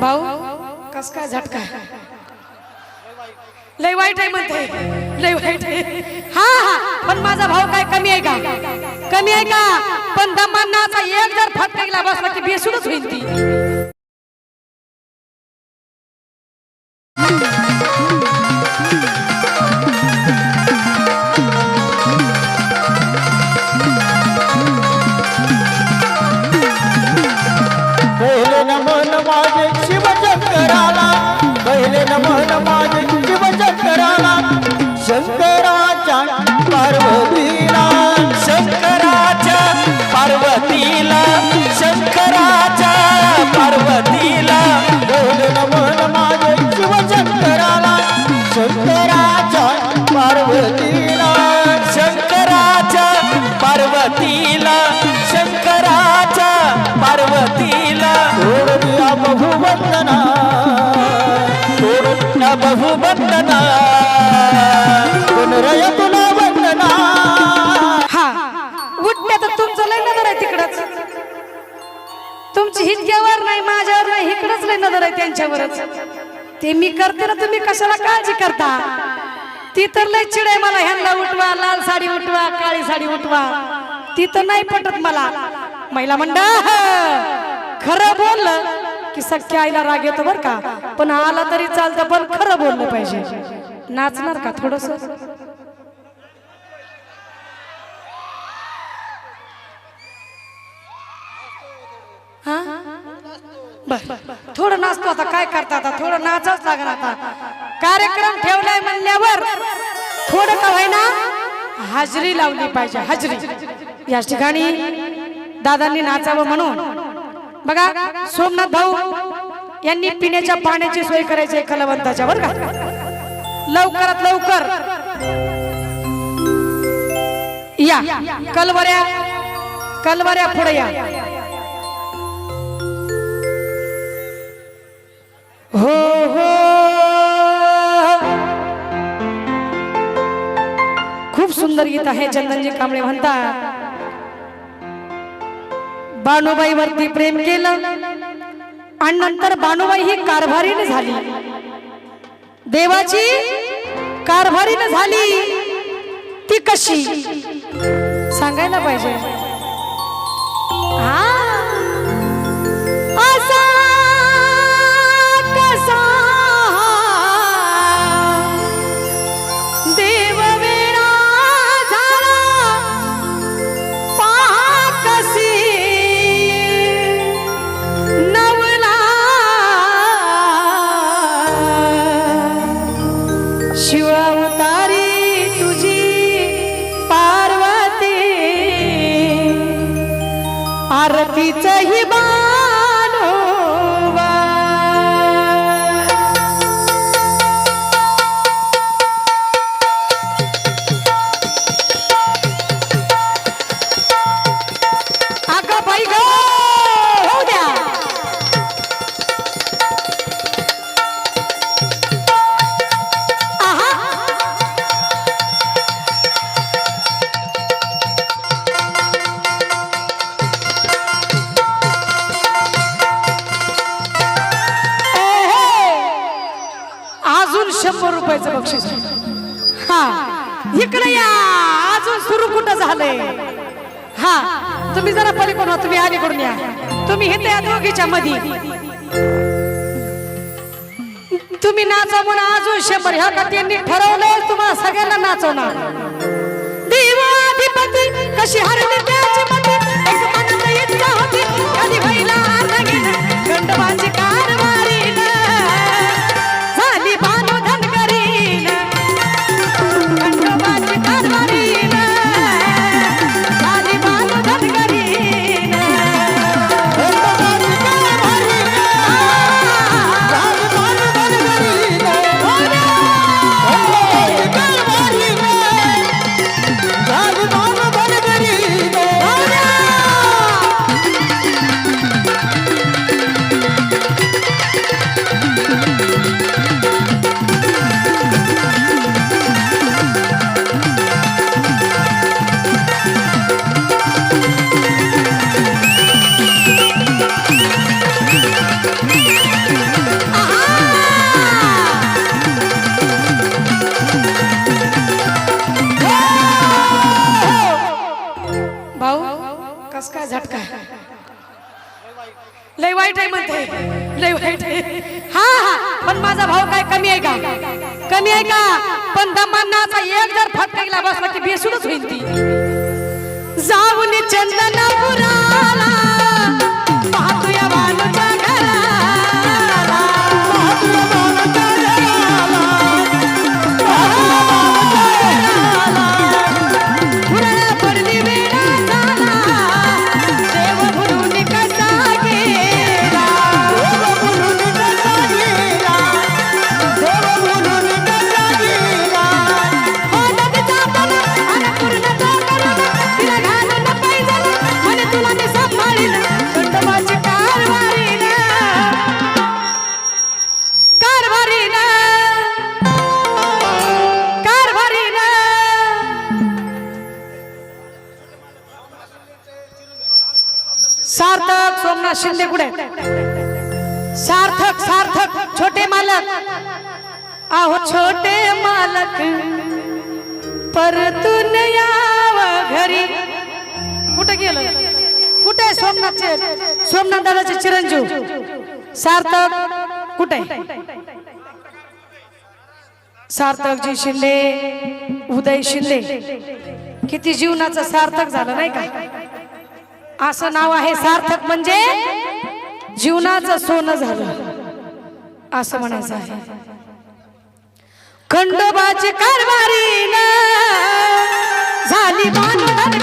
भाऊ कस काय झटका. लय वाईट आहे म्हणते. लय वाईट आहे. हा हा. पण माझा भाऊ काय कमी आहे का? कमी आहे का? पण दमांनाचा एक जर फटका गेला बसला की बेसूनच होईल ती. ಶಂಕರ त्यांच्यावरच. ते मी करते ना तुम्ही कशाला काळजी करता? ती तर लय चिड आहे मला ह्यांना उठवा लाल साडी उठवा काळी साडी उठवा. ती तर नाही पटत मला. महिला मंडळ खरं बोललं की सख्या आईला राग येतो बर का? पण आला तरी चालतं पण खरं बोललं पाहिजे. नाचणार का थोडस? हा? थोडं नाचतो आता. काय करता आता? थोडं नाचच लागणार आता. कार्यक्रम ठेवलाय म्हणल्यावर थोडं का होईना हाजरी लावली पाहिजे. हाजरी. या ठिकाणी दादांनी नाचावं म्हणून. बघा सोमनाथ भाऊ यांनी पिण्याच्या पाण्याची सोय करायची आहे कलावंताच्या बर का? लवकरात लवकर या. कलवऱ्या कलवऱ्या पुढे या. सुंदर गीत आहे चंदनजी कांबळे म्हणतात. बाणूबाई वरती प्रेम केलं आणि नंतर बाणूबाई ही कारभारीने झाली. देवाची कारभारीने झाली. ती कशी? सांगायला पाहिजे. हा? शिवावतारी तुझी पार्वती आरतीच ही इकडे या. अजून सुरू कुठं झालंय? हा तुम्ही जरा पलीकडून व्हा, तुम्ही अलीकडून या. तुम्ही हे त्या दोघीच्या मधी. तुम्ही नाचा म्हणून अजून शंभर ह्या का त्यांनी ठरवलंय तुम्हाला सगळ्यांना नाचवणार. देवाधिपती कशी हरली कमी आहे का? पण दमांनाचा एक जर फटका गेला बसला की बेसूनच होईल ती. जाऊन चंदनपुराला सार्थक सोमनाथ शिंदे कुठे? सार्थक सार्थक छोटे मालक. आहो छोटे मालक. परतून याव घरी. कुठे गेलं? कुठे सोमनाथचे? सोमनाथ दादाचे चिरंजीव. सार्थक कुठे? सार्थकजी शिंदे उदय शिंदे. किती जीवनाचं सार्थक झालं नाही का? असं नाव आहे सार्थक म्हणजे जीवनाचं सोनं झालं. असं म्हणायचं आहे. खंडोबाची कारभारी झाली बांधून